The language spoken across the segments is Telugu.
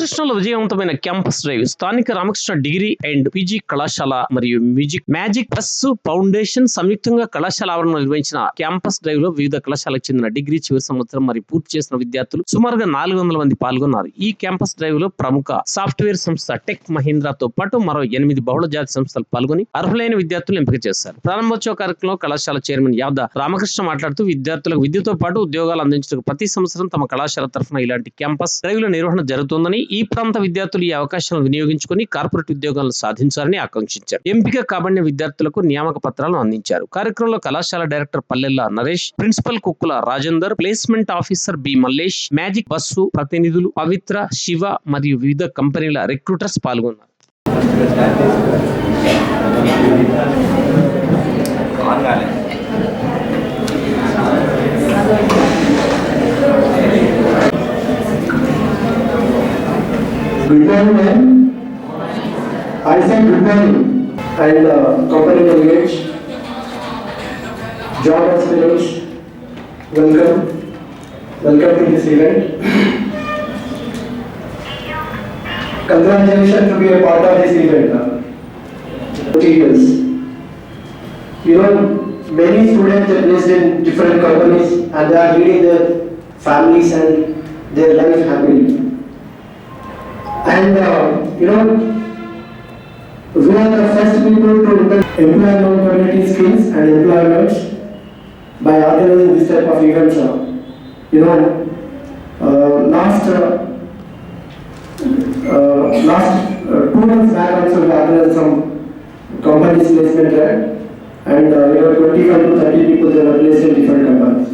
రామకృష్ణలో విజయవంతమైన క్యాంపస్ డ్రైవ్ స్థానిక రామకృష్ణ డిగ్రీ అండ్ పీజీ కళాశాల మరియు మ్యూజిక్ మ్యాజిక్ ప్లస్ ఫౌండేషన్ సంయుక్తంగా కళాశాల ఆవరణలో నిర్వహించిన క్యాంపస్ డ్రైవ్లో వివిధ కళాశాలకు చెందిన డిగ్రీ చివరి సంవత్సరం మరియు పూర్తి చేసిన విద్యార్థులు సుమారుగా నాలుగు వందల మంది పాల్గొన్నారు. ఈ క్యాంపస్ డ్రైవ్లో ప్రముఖ సాఫ్ట్వేర్ సంస్థ టెక్ మహీంద్రాతో పాటు మరో ఎనిమిది బహుళ జాతి సంస్థలు పాల్గొని అర్హులైన విద్యార్థులు ఎంపిక చేశారు. ప్రారంభోత్సవ కార్యక్రమంలో కళాశాల చైర్మన్ యాద రామకృష్ణ మాట్లాడుతూ విద్యార్థులకు విద్యతో పాటు ఉద్యోగాలు అందించడానికి ప్రతి సంవత్సరం తమ కళాశాల తరఫున ఇలాంటి క్యాంపస్ డ్రైవ్ల నిర్వహణ జరుగుతుందని ఈ ప్రాంత విద్యార్థులు ఈ అవకాశాలను వినియోగించుకుని కార్పొరేట్ ఉద్యోగాలను సాధించాలని ఆకాంక్షించారు. ఎంపిక కాబడిన విద్యార్థులకు నియామక పత్రాలను అందించారు. కార్యక్రమంలో కళాశాల director Pallella Naresh principal Kukkula Rajender placement officer B Mallesh magic bus ప్రతినిధులు పవిత్ర శివ మరియు వివిధ కంపెనీల రిక్రూటర్స్ పాల్గొన్నారు. Britain man? I said Britain and uh, company to village. Job has finished. Welcome. Welcome to this event. Congratulations to be a part of this event. Huh? Materials. You know, many students are placed in different companies and they are leading their families and their life happily. And uh, you know, we are the first people to look at employment community skills and employment by organizing this type of events. uh, You know, uh, last uh, uh, last uh, two months back also we organized some companies placement there, and uh, you know, 25 to 30 people they were placed in different companies.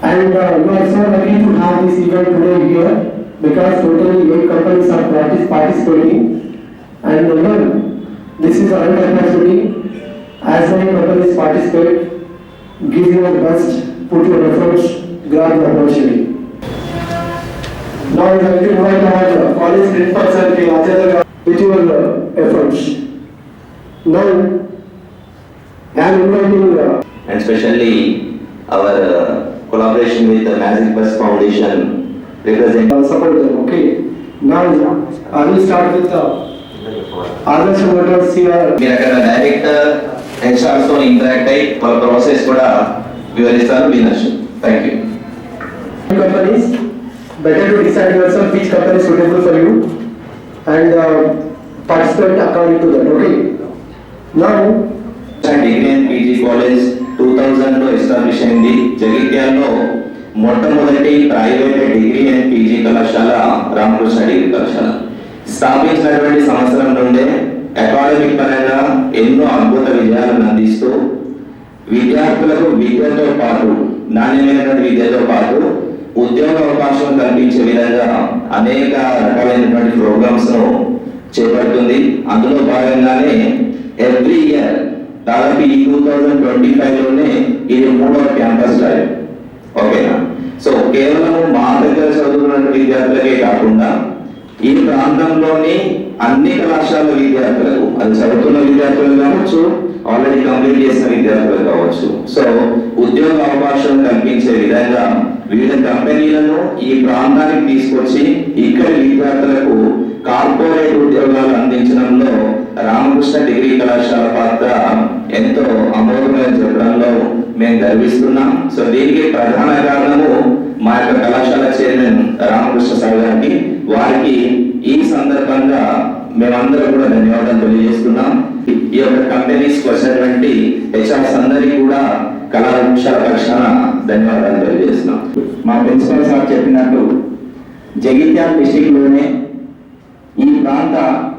And uh, we are so lucky to have this event today here because totally eight companies are partic- participating. And you this is our opportunity. As many companies participate, give your best, put your efforts, grab the opportunity. Now I like to invite our college principal sir, K. Ajay with your uh, efforts. Now, I am inviting uh, and especially our uh, collaboration with the Magic Bus Foundation represent uh, support them, okay? Now, I will start with uh, Motors here. మీరు అక్కడ డైరెక్టర్ హెచ్ఆర్స్తో ఇంటరాక్ట్ అయ్యి వాళ్ళ ప్రాసెస్ కూడా వివరిస్తారు వినొచ్చు thank you better to decide yourself which company is suitable for you and uh, participate according to that, okay? Now, degree and PG college two థౌజండ్లో ఎస్టాబ్లిష్ అయింది జగిత్యాల్లో మొట్టమొదటి ప్రైవేట్ డిగ్రీ అండ్ పీజీ కళాశాల రామకృష్ణ డిగ్రీ కళాశాల. స్థాపించినటువంటి సంవత్సరం నుండే అకాడమిక్ పరంగా ఎన్నో అద్భుత విజయాలను అందిస్తూ విద్యార్థులకు విద్యతో పాటు నాణ్యమైనటువంటి విద్యతో పాటు ఉద్యోగ అవకాశం కల్పించే విధంగా అనేక రకాలైనటువంటి ప్రోగ్రామ్స్ను చేపడుతుంది. అందులో భాగంగానే ఎవ్రీ ఇయర్ దాదాపు ఈ టూ థౌజండ్ ట్వంటీ ఫైవ్లోనే ఇది మూడవ క్యాంపస్ డ్రైవ్ ఓకేనా సో కేవలం మా దగ్గర చదువుతున్న విద్యార్థులకే కాకుండా ఈ ప్రాంతంలోని అన్ని కళాశాల విద్యార్థులకు అది చదువుతున్న విద్యార్థులు కావచ్చు ఆల్రెడీ కంప్లీట్ చేసిన విద్యార్థులు కావచ్చు. సో ఉద్యోగ అవకాశం కల్పించే విధంగా వివిధ కంపెనీలను ఈ ప్రాంతానికి తీసుకొచ్చి ఇక్కడి విద్యార్థులకు కార్పొరేట్ ఉద్యోగాలు అందించడంలో రామకృష్ణ డిగ్రీ కళాశాల పాత్ర ఎంతో అమోఘమైన చెప్పడంలో మేము గర్విస్తున్నాం. సో దీనికి ప్రధాన కారణము మా యొక్క కళాశాల చైర్మన్ రామకృష్ణ సార్ గారికి. వారికి ఈ సందర్భంగా మేమందరం కూడా ధన్యవాదాలు తెలియజేస్తున్నాం. ఈ యొక్క కంపెనీస్ వచ్చినటువంటి హెచ్ఆర్స్ అందరికీ కూడా కళాశాల పక్షాన ధన్యవాదాలు తెలియజేస్తున్నాం. మా ప్రిన్సిపల్ సార్ చెప్పినట్టు జగిత్యాల డిస్టిక్లోనే ఈ ప్రాంత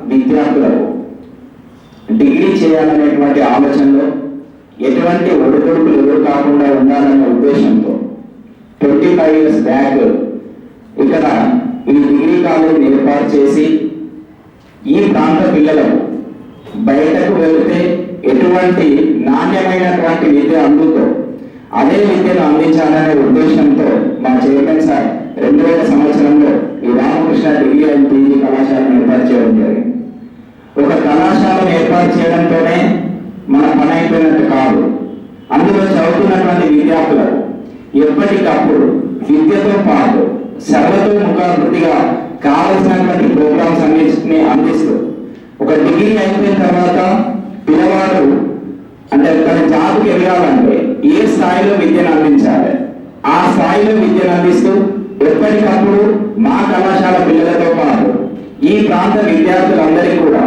విద్యార్థులకు డిగ్రీ చేయాలనేటువంటి ఆలోచనలో ఎటువంటి ఒడిదొడుకులు ఎదురు కాకుండా ఉండాలనే ఉద్దేశంతో ట్వంటీ ఫైవ్ ఇయర్స్ బ్యాక్ ఇక్కడ ఈ డిగ్రీ కాలేజ్ ఏర్పాటు చేసి ఈ ప్రాంత పిల్లలకు బయటకు వెళితే ఎటువంటి నాణ్యమైనటువంటి విద్య అందుతో అదే విద్యను అందించాలనే ఉద్దేశంతో మా చైర్మన్ సార్ రెండు వేల సంవత్సరంలో ఈ రామకృష్ణ డిగ్రీ అండ్ పీజీ కళాశాలను ఏర్పాటు చేయడం జరిగింది. ఒక కళాశాలను ఏర్పాటు చేయడం పని కాదు. అందులో చదువుతున్నటువంటి విద్యార్థులకు ఎప్పటికప్పుడు విద్యతో పాటు సర్వతో ముఖాభివృద్ధిగా కావలసినటువంటి ప్రోగ్రామ్స్ అన్నిటిని అందిస్తూ ఒక డిగ్రీ అయిపోయిన తర్వాత పిల్లవాడు అంటే తన జాబ్కి ఎదగాలంటే ఏ స్థాయిలో విద్యను అందించాలి? ఆ స్థాయిలో విద్యను అందిస్తూ ఎప్పటికప్పుడు మా కళాశాల పిల్లలతో పాటు ఈ ప్రాంత విద్యార్థులందరికీ కూడా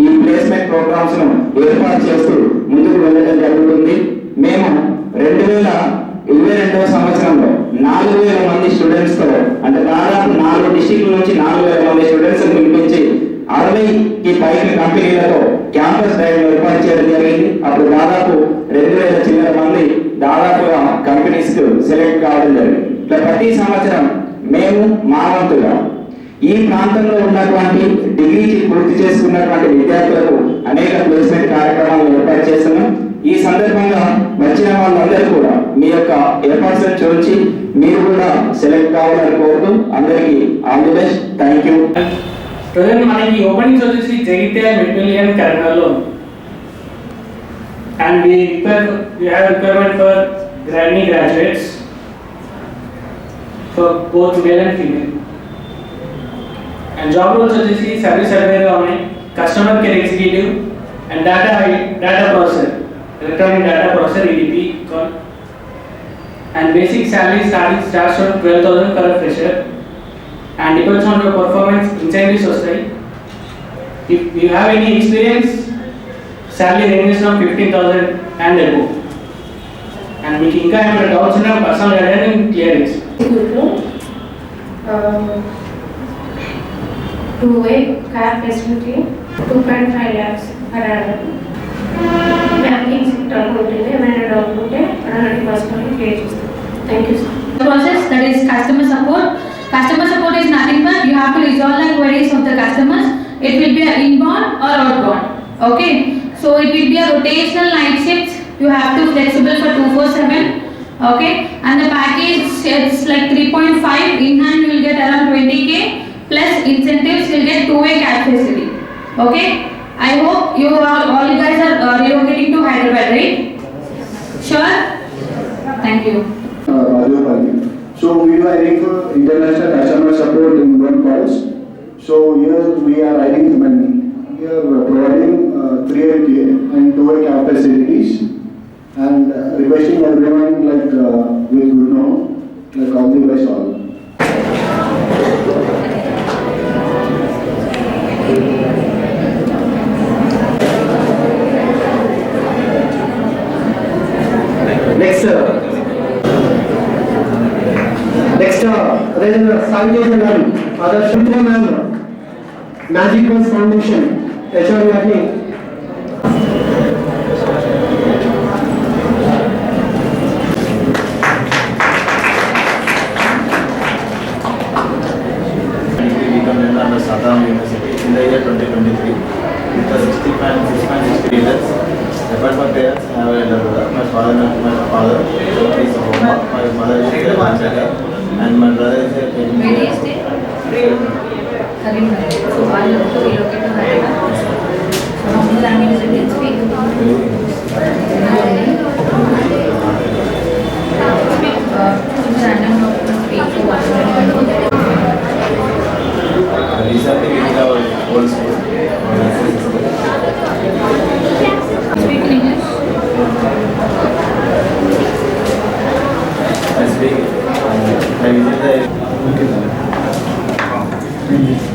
ఈ ప్లేస్మెంట్ ప్రోగ్రామ్స్ను ఏర్పాటు చేస్తూ ముందుకు వెళ్ళడం జరుగుతుంది మేము రెండు వేల ఇరవై రెండవ సంవత్సరంలో నాలుగు వేల మంది స్టూడెంట్స్తో అంటే దాదాపు నాలుగు డిస్టిక్ల నుంచి నాలుగు వేల మంది స్టూడెంట్స్ పిలిపించి అరవైకి పైన కంపెనీలతో క్యాంపస్ డ్రైవ్ ఏర్పాటు చేయడం జరిగింది. అప్పుడు దాదాపు రెండు వేల చిల్లర మంది దాదాపుగా కంపెనీస్ సెలెక్ట్ కావడం జరిగింది. ఇట్లా ప్రతి సంవత్సరం మేము మా వంతుగా ఈ ప్రాంతంలో ఉన్నటువంటి డిగ్రీ పూర్తి చేసుకున్నటువంటి విద్యార్థులకు అనేక ప్లేస్మెంట్ కార్యక్రమాలు ఏర్పాటు చేస్తున్నాం. ఈ సందర్భంగా వచ్చిన వాళ్ళందరూ కూడా మీ యొక్క ఏర్పాట్లను చూసి మీరు కూడా సెలెక్ట్ కావాలని కోరుతూ అందరికీ all the best thank you present మనకి ఓపెనింగ్స్ వచ్చేసి జగిత్యాల మెట్రోలియన్ కరీంనగర్లో and we require we have requirement for Grammy graduates for both male and female and job roles వచ్చేసి సర్వీస్ సర్వేగా ఉన్నాయి customer care executive and data data processor electronic data processor EDP and basic salary starting starts from twelve thousand for fresher and depends on your performance incentives వస్తాయి if you have any experience salary ranges from 15000 and above and మీకు ఇంకా ఏమైనా డౌట్స్ ఉన్నా పర్సనల్ గా నేను క్లియర్ చేస్తాను Guru, um, two-way car facility, two point five lakhs per annum. Banking sector ఉంటుంది ఏమైనా డౌట్ ఉంటే అడగండి పర్సనల్ క్లియర్ చేస్తాం thank you sir process that is customer support. Customer support is nothing but you have to resolve the queries of the customers. It will be an inbound or outbound. Okay, so it will be a rotational night shift. You have to flexible for two four seven. Okay, and the package it's like 3.5. In hand you will get around 20k plus incentives. Will get two way cab facility. Okay, I hope you are all you guys are uh, relocating to Hyderabad, right? Sure. Thank you. uh, So we were hiring for international customer support in one calls. So here we are I mean, we are providing uh, three k and two cab facilities. And uh, requesting everyone like uh, with Bruno, like all the best all. Narendra सांगेचं नाम माझं शुभ नाम मॅजिक बस फाउंडेशन याच्यावर मी I speak. I visit the I'm